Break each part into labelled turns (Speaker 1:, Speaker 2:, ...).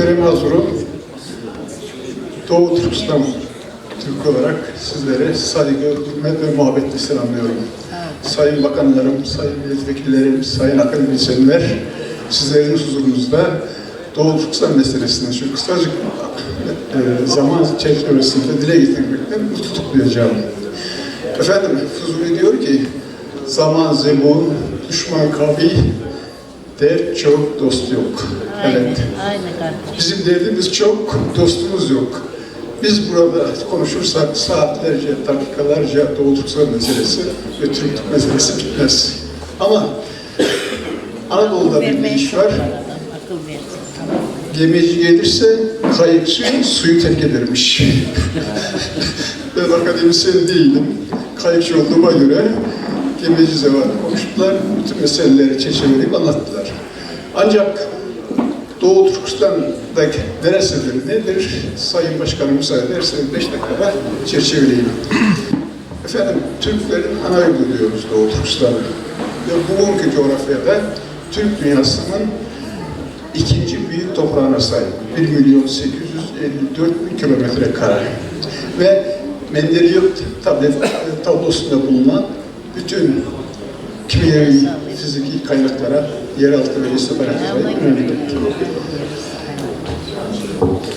Speaker 1: Muhterem Hazırım, Doğu Türkistan Türk olarak sizlere saygı, hürmet ve muhabbetle selamlıyorum. Sayın bakanlarım, sayın milletvekillerim, sayın akademisyenler, sizlerin huzurunuzda Doğu Türkistan meselesini şu kısacık e, zaman çerçevesinde dile getirmekten mutluluk duyacağım. Efendim, Fuzuli diyor ki, zaman zemun, düşman kavi, dert çok, dost yok.
Speaker 2: Aynen,
Speaker 1: Evet.
Speaker 2: aynen kardeşim.
Speaker 1: Bizim derdimiz çok, dostumuz yok. Biz burada konuşursak saatlerce, dakikalarca Türkistan meselesi ve Türklük meselesi bitmez. Ama Anadolu'da bir iş var. Gemici gelirse kayıkçı suyu terk edermiş. ben akademisyen değilim. Kayıkçı olduğuma göre gemici zevat konuştular. Bütün meseleleri çerçeveleyip anlattılar. Ancak Doğu Türkistan'daki neresidir, nedir? Sayın Başkanım müsaade ederseniz beş dakikada çerçeveleyeyim. Efendim, Türklerin ana yurdu diyoruz Doğu Türkistan'ı. Ve bugünkü coğrafyada Türk dünyasının ikinci büyük toprağına sahip. 1 milyon 854 bin kilometre kare. Ve Mendereyev tablet tablosunda bulunan bütün kimyevi, fiziki kaynaklara yeraltı ve istihbarat sahip memleket.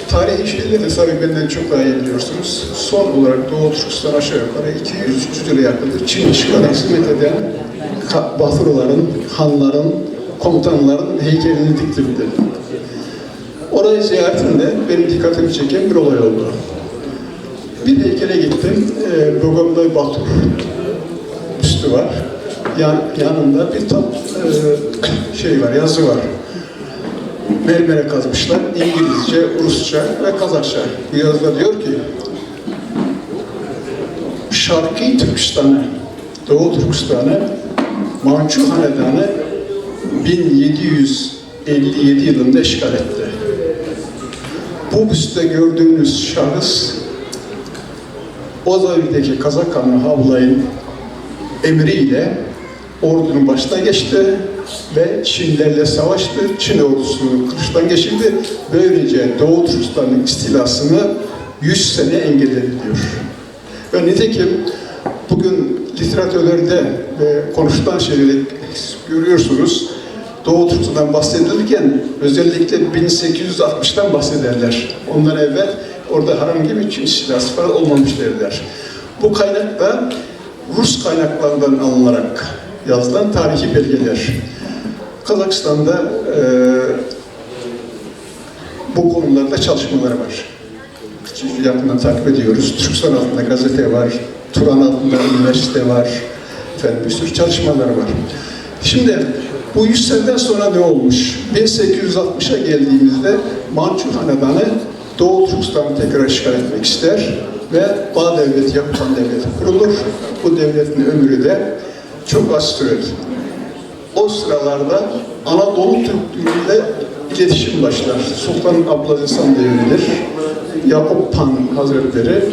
Speaker 1: Tarihi şeyleri de tabii benden çok daha iyi biliyorsunuz. Son olarak Doğu Türkistan aşağı yukarı 200-300 yıla yakındır Çin işgaline hizmet eden Batılıların, hanların, komutanların heykelini diktirdi. Orayı ziyaretimde benim dikkatimi çeken bir olay oldu. Bir heykele gittim, e, Bogomloy Batur üstü var. Yan, yanında bir top e, şey var, yazı var. Mermer'e kazmışlar. İngilizce, Rusça ve Kazakça. Bu yazıda diyor ki Şarkı Türkistan'ı, Doğu Türkistan'ı Mançur Hanedanı 1757 yılında işgal etti. Bu büstte gördüğünüz şahıs o zavirdeki Kazak Hanı Havlay'ın emriyle ordunun başına geçti ve Çinlerle savaştı. Çin ordusunu kılıçtan geçirdi. Böylece Doğu Türkistan'ın istilasını 100 sene engelledi diyor. Ve nitekim bugün literatürlerde ve konuşulan şeyleri görüyorsunuz. Doğu Türkistan'dan bahsedilirken özellikle 1860'tan bahsederler. Ondan evvel orada herhangi bir Çin istilası falan olmamış derler. Bu kaynak da Rus kaynaklarından alınarak yazılan tarihi belgeler. Kazakistan'da e, bu konularda çalışmaları var. Yakından takip ediyoruz. Türkistan adında gazete var, Turan adında üniversite var. Efendim bir sürü çalışmalar var. Şimdi bu 100 seneden sonra ne olmuş? 1860'a geldiğimizde Mançur Hanedanı Doğu Türkistan'ı tekrar işgal etmek ister ve Bağ Devleti, Yakutan Devleti kurulur. Bu devletin ömrü de çok az sürer. O sıralarda Anadolu Türklüğüyle iletişim başlar. Sultan Abdülaziz Han devridir. Yakup Han Hazretleri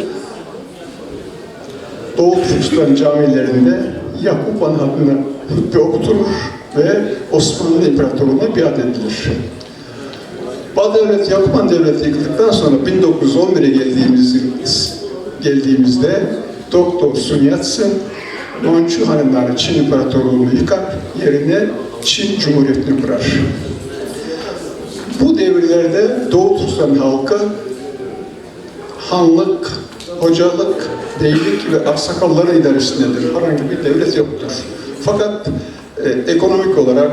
Speaker 1: Doğu Türkistan camilerinde Yakup Han adına hutbe okuturur ve Osmanlı İmparatorluğu'na biat edilir. Bağ Devleti, Yakup Han Devleti yıkıldıktan sonra 1911'e geldiğimiz, geldiğimizde Doktor Sun Yat-sen Mançu Hanedanı Çin İmparatorluğu'nu yıkar, yerine Çin Cumhuriyeti'ni kurar. Bu devirlerde Doğu Türkistan halkı hanlık, hocalık, beylik ve aksakalların idaresindedir. Herhangi bir devlet yoktur. Fakat e, ekonomik olarak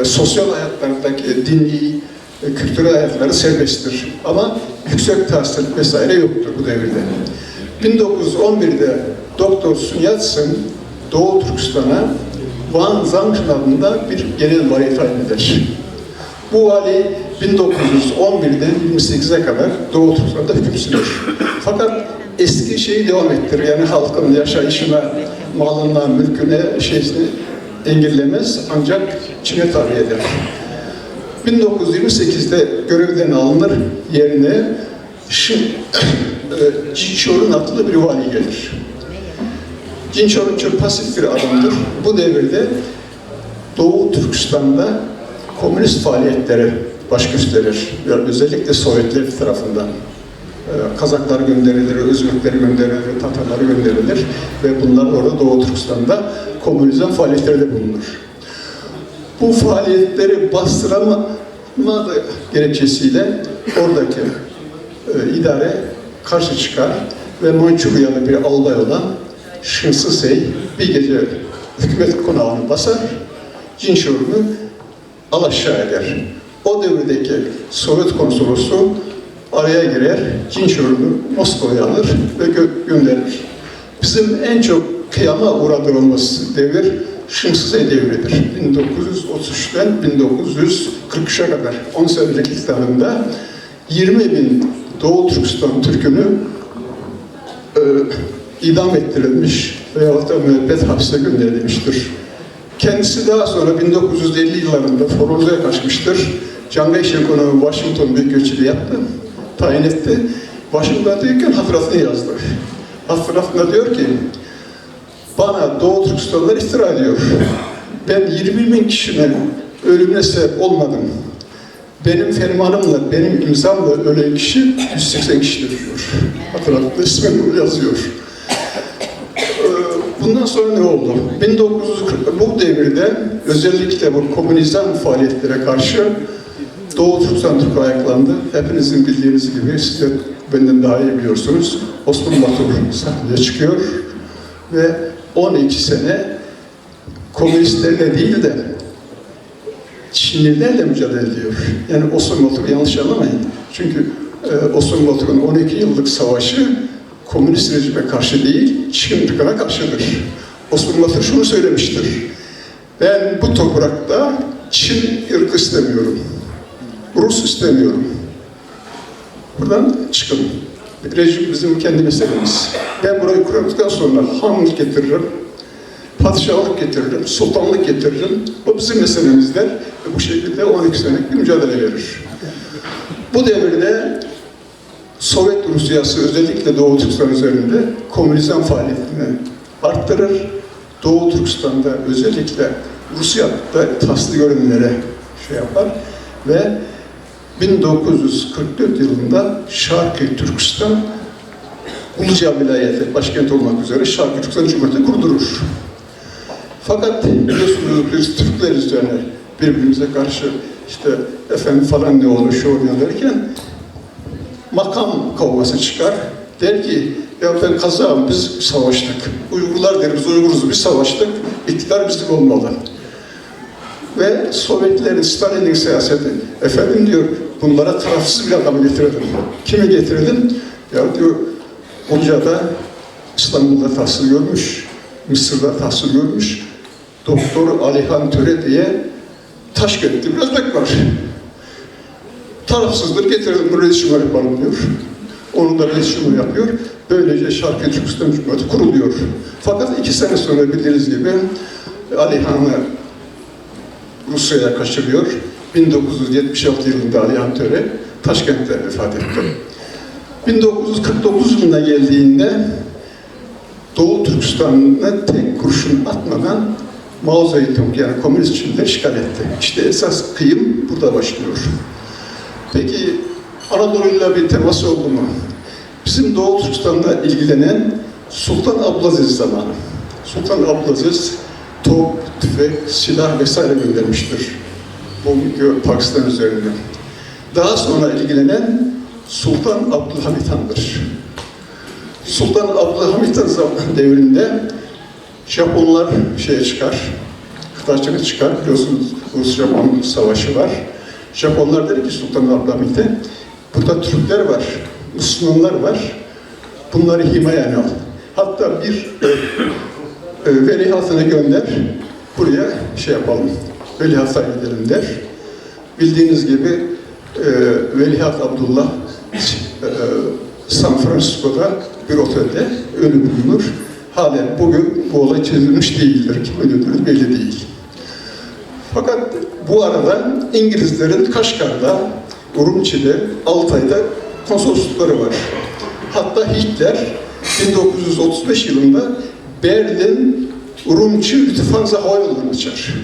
Speaker 1: e, sosyal hayatlardaki dini, e, kültürel hayatları serbesttir. Ama yüksek tahsil vesaire yoktur bu devirde. 1911'de Doktor Sun Yat-sen Doğu Türkistan'a Van Zangşin adında bir genel vali tayin eder. Bu vali 1911'den 28'e kadar Doğu Türkistan'da hüküm sürür. Fakat eski şeyi devam ettirir. Yani halkın yaşayışına, malına, mülküne, şeysini engellemez ancak Çin'e tabi eder. 1928'de görevden alınır yerine Şi, e, Jinchor'un adlı bir vali gelir. Jinchor'un çok pasif bir adamdır. Bu devirde Doğu Türkistan'da komünist faaliyetlere baş gösterir. Özellikle Sovyetler tarafından. Ee, Kazaklar gönderilir, Özbekler gönderilir, Tatarlar gönderilir ve bunlar orada Doğu Türkistan'da komünizm faaliyetlerinde bulunur. Bu faaliyetleri bastıramadı gerekçesiyle oradaki e, idare karşı çıkar ve Mançuryalı bir albay olan Şınsısey bir gece hükümet konağını basar, Cinşor'unu alaşağı eder. O devredeki Sovyet konsolosu araya girer, Cinşor'unu Moskova'ya alır ve gö- gönderir. Bizim en çok kıyama uğradığımız devir Şımsızey devridir. 1933'ten 1943'e kadar 10 senelik iktidarında 20 bin Doğu Türkistan Türk'ünü e, idam ettirilmiş veyahut da müebbet hapse gönderilmiştir. Kendisi daha sonra 1950 yıllarında Foroza'ya kaçmıştır. Kai-shek onu Washington Büyükelçiliği yaptı, tayin etti. Washington'dayken hatıratını yazdı. Hatıratında diyor ki, bana Doğu Türkistanlılar iftira ediyor. Ben 20 bin kişinin ölümüne sebep olmadım. Benim fermanımla, benim imzamla ölen kişi 180 kişidir diyor. Hatırlatma ismini yazıyor. Ee, Bundan sonra ne oldu? 1940 bu devirde özellikle bu komünizm faaliyetlere karşı Doğu Türkistan Türk ayaklandı. Hepinizin bildiğiniz gibi, siz de benden daha iyi biliyorsunuz. Osman Batur sahneye çıkıyor ve 12 sene komünistlerle değil de Çinlilerle mücadele ediyor. Yani Osman Batur yanlış anlamayın. Çünkü e, Osman Batur'un 12 yıllık savaşı komünist rejime karşı değil, Çin ırkına karşıdır. Osman Batur şunu söylemiştir. Ben bu toprakta Çin ırkı istemiyorum. Rus istemiyorum. Buradan çıkın. Rejim bizim kendi meselemiz. Ben burayı kurduktan sonra hanlık getiririm, padişahlık getiririm, sultanlık getiririm. O bizim meselemizdir. Ve bu şekilde 12 senelik bir mücadele verir. Bu devirde Sovyet Rusyası özellikle Doğu Türkistan üzerinde komünizm faaliyetini arttırır. Doğu Türkistan'da özellikle Rusya'da taslı görünümlere şey yapar ve 1944 yılında Şarkı Türkistan Uluca vilayeti başkent olmak üzere Şarkı Türkistan Cumhuriyeti kurdurur. Fakat biliyorsunuz biz Türkler üzerine birbirimize karşı işte efendim falan ne olur şu oluyor derken makam kavgası çıkar. Der ki ya ben kazağım biz savaştık. Uygurlar der biz Uyguruz biz savaştık. İktidar bizlik olmalı. Ve Sovyetlerin, Stalin'in siyaseti efendim diyor bunlara tarafsız bir adamı getirelim. Kimi getirelim? Ya diyor Buca'da İstanbul'da tahsil görmüş, Mısır'da tahsil görmüş. Doktor Alihan Töre diye Taşkent'te bir Özbek var. Tarafsızdır getirelim bu reis cumhur yapalım diyor. Onu da reis yapıyor. Böylece Şarkı Türkistan Cumhuriyeti kuruluyor. Fakat iki sene sonra bildiğiniz gibi Alihan'ı Rusya'ya kaçırıyor. 1976 yılında Alihan Töre Taşkent'te vefat etti. 1949 yılına geldiğinde Doğu Türkistan'ına tek kurşun atmadan Mao Zedong yani komünist Çin'de işgal etti. İşte esas kıyım burada başlıyor. Peki Anadolu'yla bir temas oldu mu? Bizim Doğu Türkistan'la ilgilenen Sultan Abdülaziz zamanı. Sultan Abdülaziz top, tüfek, silah vesaire göndermiştir. Bugünkü Pakistan üzerinde. Daha sonra ilgilenen Sultan Abdülhamit Han'dır. Sultan Abdülhamit Han devrinde Japonlar şeye çıkar, kıtaçını çıkar. Biliyorsunuz Rus-Japon savaşı var. Japonlar der ki Sultan Abdülhamit'e, burada Türkler var, Müslümanlar var, bunları himayene al. Hatta bir e, e, veliahtını gönder, buraya şey yapalım, veliahta gidelim der. Bildiğiniz gibi e, Veliaht Abdullah e, San Francisco'da bir otelde ölü bulunur. Halen bugün bu olay çözülmüş değildir. Kim öldürdüğü belli değil. Fakat bu arada İngilizlerin Kaşgar'da, Urumçi'de, Altay'da konsoloslukları var. Hatta Hitler 1935 yılında Berlin Urumçi Lufthansa Havayolu'nu açar.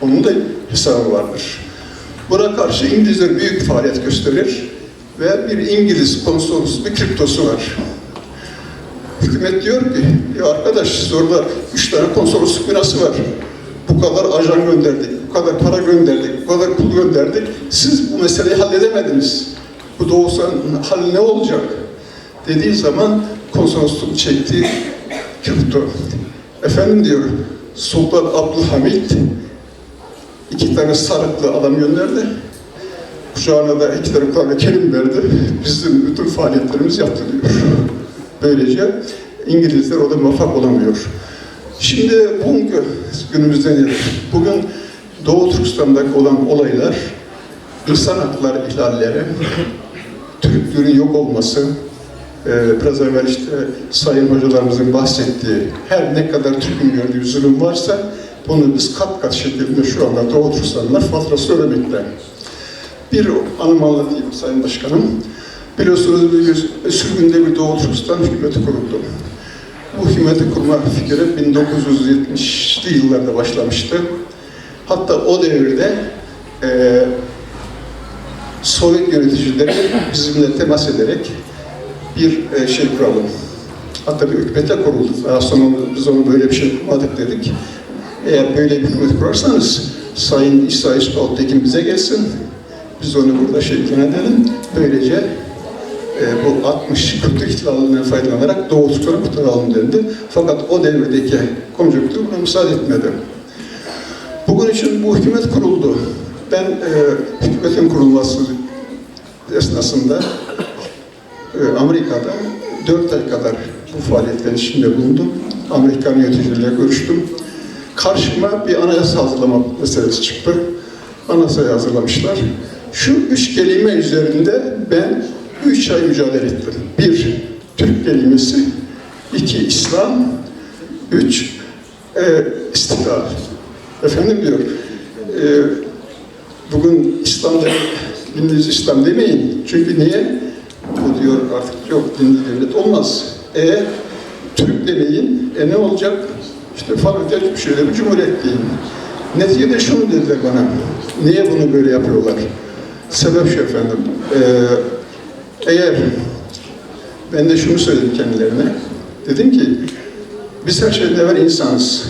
Speaker 1: Onun da hesabı vardır. Buna karşı İngilizler büyük faaliyet gösterir ve bir İngiliz konsolosu, bir kriptosu var. Hükümet diyor ki, ya arkadaş siz orada üç tane konsolosluk binası var. Bu kadar ajan gönderdik, bu kadar para gönderdik, bu kadar pul gönderdik. Siz bu meseleyi halledemediniz. Bu doğusanın hali ne olacak? Dediği zaman konsolosluk çekti, kripto. Efendim diyor, Sultan Abdülhamit iki tane sarıklı adam gönderdi. Kucağına da iki tane Kur'an-ı Kerim verdi. Bizim bütün faaliyetlerimiz yaptı diyor. Böylece İngilizler orada muvaffak olamıyor. Şimdi bugünkü günümüzde? Bugün Doğu Türkistan'daki olan olaylar, insan hakları ihlalleri, Türklüğün yok olması, e, biraz evvel işte sayın hocalarımızın bahsettiği her ne kadar Türk'ün gördüğü zulüm varsa bunu biz kat kat şekilde şu anda Doğu Türkistanlılar faturası ödemekte. Bir anımı anlatayım Sayın Başkanım. Biliyorsunuz sürgünde bir Doğu Türkistan hükümeti kuruldu. Bu hükümeti kurma fikri 1970'li yıllarda başlamıştı. Hatta o devirde e, Sovyet yöneticileri bizimle temas ederek bir e, şey kuralım. Hatta bir hükümete kuruldu. Daha sonra biz onu böyle bir şey kurmadık dedik. Eğer böyle bir hükümet kurarsanız Sayın İsa İsmail Tekin bize gelsin. Biz onu burada şey edelim. Böylece e, bu 60 kültür ihtilalinden faydalanarak Doğu Türkleri kurtaralım dendi. Fakat o devredeki konjonktür buna müsaade etmedi. Bugün için bu hükümet kuruldu. Ben e, hükümetin kurulması esnasında e, Amerika'da 4 ay kadar bu faaliyetlerin içinde bulundum. Amerikan yöneticileriyle görüştüm. Karşıma bir anayasa hazırlama meselesi çıktı. Anayasayı hazırlamışlar. Şu üç kelime üzerinde ben üç ay mücadele ettim. Bir, Türk kelimesi. iki İslam. Üç, e, istiklal. Efendim diyor, e, bugün İslam'da dininiz İslam demeyin. Çünkü niye? Bu diyor artık yok dinli devlet olmaz. E Türk demeyin. E ne olacak? İşte falan bir şeyle bir cumhuriyet deyin. Neticede şunu dediler bana. Niye bunu böyle yapıyorlar? Sebep şu efendim. E, eğer ben de şunu söyledim kendilerine. Dedim ki biz her şeyden evvel insanız.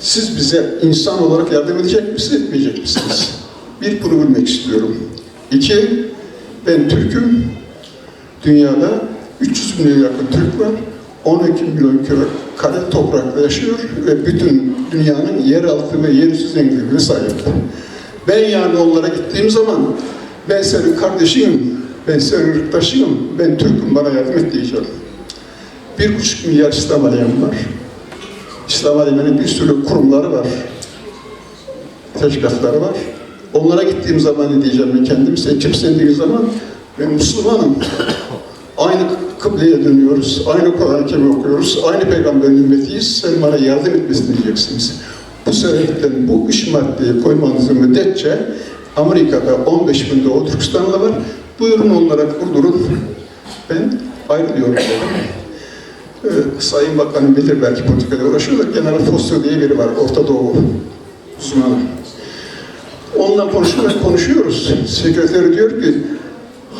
Speaker 1: Siz bize insan olarak yardım edecek misiniz, etmeyecek misiniz? Bir, bunu bilmek istiyorum. İki, ben Türk'üm. Dünyada 300 milyon yakın Türk var. 12 milyon kare toprakta yaşıyor ve bütün dünyanın yeraltı ve yerüstü zenginliğine sahip. Ben yani onlara gittiğim zaman ben senin kardeşinim, ben senin ırktaşıyım, ben Türk'üm bana yardım et diyeceğim. Bir buçuk milyar İslam alemi var. İslam aleminin bir sürü kurumları var. Teşkilatları var. Onlara gittiğim zaman ne diyeceğim ben kendim? Sen kimsin dediği zaman ben Müslümanım. Aynı kıbleye dönüyoruz, aynı Kur'an-ı Kerim okuyoruz, aynı peygamberin ümmetiyiz, sen bana yardım etmesin diyeceksiniz. Bu sebepten bu üç maddeyi koymanızın müddetçe Amerika'da 15 bin Doğu Türkistanlı var. Buyurun onlara kurdurun. Ben ayrılıyorum dedim. Ee, Sayın Bakanım bilir belki politikada uğraşıyorlar. General Foster diye biri var, Orta Doğu uzmanı. Onunla konuşuyoruz, konuşuyoruz. Sekreteri diyor ki,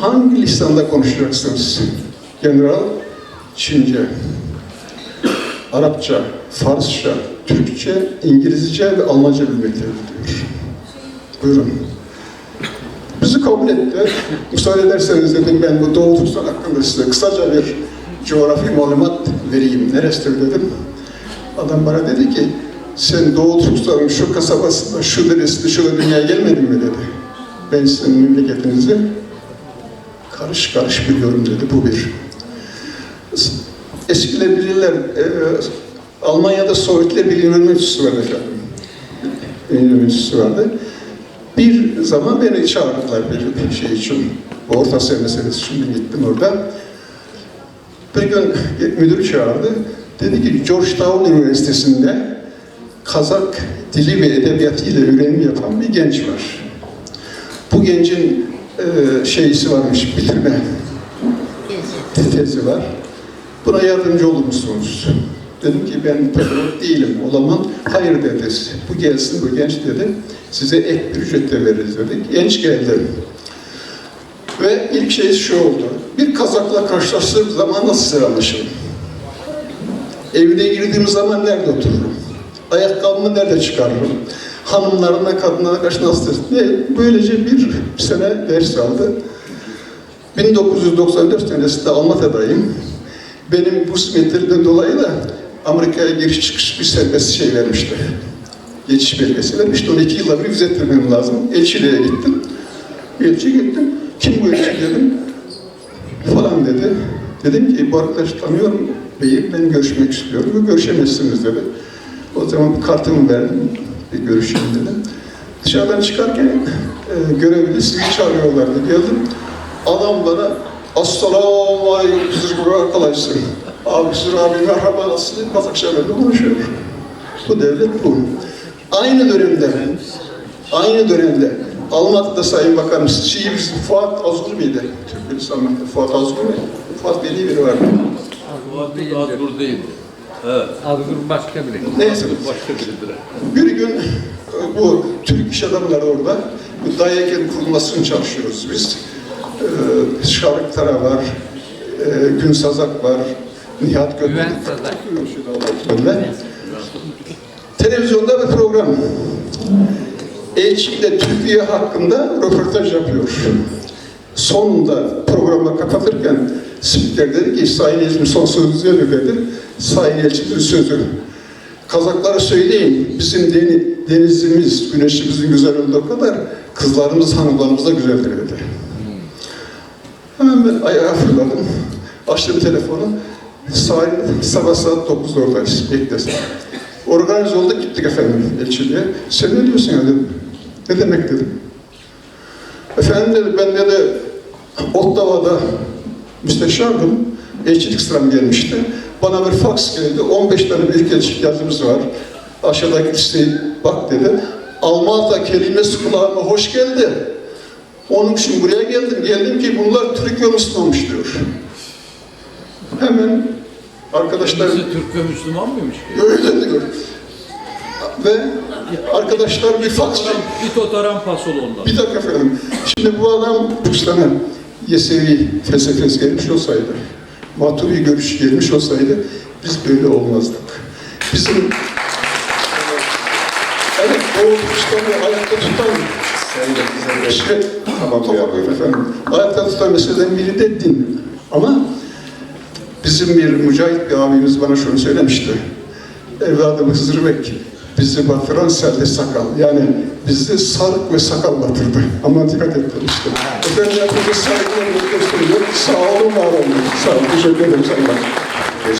Speaker 1: hangi lisanda konuşacaksınız? General, Çince, Arapça, Farsça, Türkçe, İngilizce ve Almanca bilmektedir diyor. Buyurun. Bizi kabul etti. Müsaade ederseniz dedim ben bu Doğu Türkistan hakkında size kısaca bir coğrafi malumat vereyim. Neresidir dedim. Adam bana dedi ki sen Doğu Türkistan'ın şu kasabasında, şu deresinde, şu dünyaya gelmedin mi dedi. Ben sizin memleketinizi karış karış biliyorum dedi. Bu bir. Eskiler bilirler. E, Almanya'da Sovyetler Birliği Üniversitesi vardı efendim. Üniversitesi vardı. Bir zaman beni çağırdılar bir şey için. Bu Orta Asya meselesi için gittim orada. Bir gün müdür çağırdı. Dedi ki Georgetown Üniversitesi'nde Kazak dili ve edebiyatıyla öğrenim yapan bir genç var. Bu gencin e, şeysi varmış, bitirme tezi var. Buna yardımcı olur musunuz? Dedim ki ben pedagog değilim, olamam. Hayır dedi, bu gelsin, bu genç dedi. Size ek bir ücret de veririz dedik. Genç geldi. Ve ilk şey şu oldu. Bir kazakla karşılaştığım zaman nasıl selamlaşırım? Evine girdiğim zaman nerede otururum? Ayakkabımı nerede çıkarırım? Hanımlarına, kadınlara karşı nasıl diye böylece bir sene ders aldı. 1994 senesinde Almatya'dayım. Benim burs metreden dolayı da Amerika'ya giriş çıkış bir serbest şey vermişti. Geçiş belgesi vermişti. 12 yılda bir vize ettirmem lazım. Elçiliğe gittim. Elçi gittim. Kim bu elçi dedim. Falan dedi. Dedim ki bu arkadaşı tanıyorum beyim ben görüşmek istiyorum. Görüşemezsiniz dedi. O zaman kartımı verdim. Bir görüşeyim dedim. Dışarıdan çıkarken e, görevli sizi çağırıyorlardı. Geldim. Adam bana Assalamu aleyküm Zırgı arkadaşlar. Abi Zırgı abi merhaba nasılsın? Kazakçalarla konuşuyor. Bu devlet bu. Aynı dönemde, aynı dönemde Almatı'da Sayın Bakanımız, şeyi bizim Fuat Azgur mıydı? Türk Almatı'da Fuat Azgur mu? Fuat Veli biri vardı.
Speaker 3: Fuat Azgur değil. Evet.
Speaker 4: Azgur başka biri.
Speaker 1: Neyse.
Speaker 3: Başka biridir.
Speaker 1: Bir gün bu Türk iş adamları orada, bu Dayaken kurulmasını çalışıyoruz biz. Ee, Şarık Tara var, e, Gün Sazak var, Nihat.
Speaker 4: Güven.
Speaker 1: Televizyonda bir program. Elçi ile Türkiye hakkında röportaj yapıyor. Sonunda programı kapatırken spiker dedi ki Sayın Elçim son sözü dedi. Sayın Elçim'in sözü. Kazaklara söyleyin bizim deni- denizimiz, güneşimizin güzel olduğu kadar kızlarımız, hanımlarımız da güzeldir dedi. Hemen ben ayağa fırladım. Açtım telefonu. Saat, sabah saat 9'da oradayız. Beklesin. Organize olduk gittik efendim elçiliğe. Sen ne diyorsun ya dedim. Ne demek dedim. Efendim dedi ben dedi Ottawa'da müsteşardım. Elçilik sıram gelmişti. Bana bir fax geldi. 15 tane büyük elçilik yazımız var. Aşağıdaki listeyi bak dedi. Almanya kelimesi kulağıma hoş geldi. Onun için buraya geldim. Geldim ki bunlar Türk Müslümanmış diyor. Hemen arkadaşlar
Speaker 3: Kendisi Türk ve Müslüman mıymış ki?
Speaker 1: öyle diyor. Ve arkadaşlar bir fax
Speaker 3: Bir totaran pasol ondan.
Speaker 1: Bir dakika efendim. Şimdi bu adam Bursa'na Yesevi felsefesi gelmiş olsaydı, Maturi görüşü gelmiş olsaydı biz böyle olmazdık. Bizim Evet, o Bursa'nı ayakta tutan şey, tamam, tamam efendim. Ayakta tutan meseleden biri de din. Ama bizim bir mücahit bir abimiz bana şunu söylemişti. Evladım Hızır Bek, bizi batıran selde sakal. Yani bizi sarık ve sakal batırdı. Ama dikkat et demişti. Efendim hepinize saygılarımı gösteriyor. Sağ olun, var olun. Sağ olun, teşekkür ederim Sayın Bakan.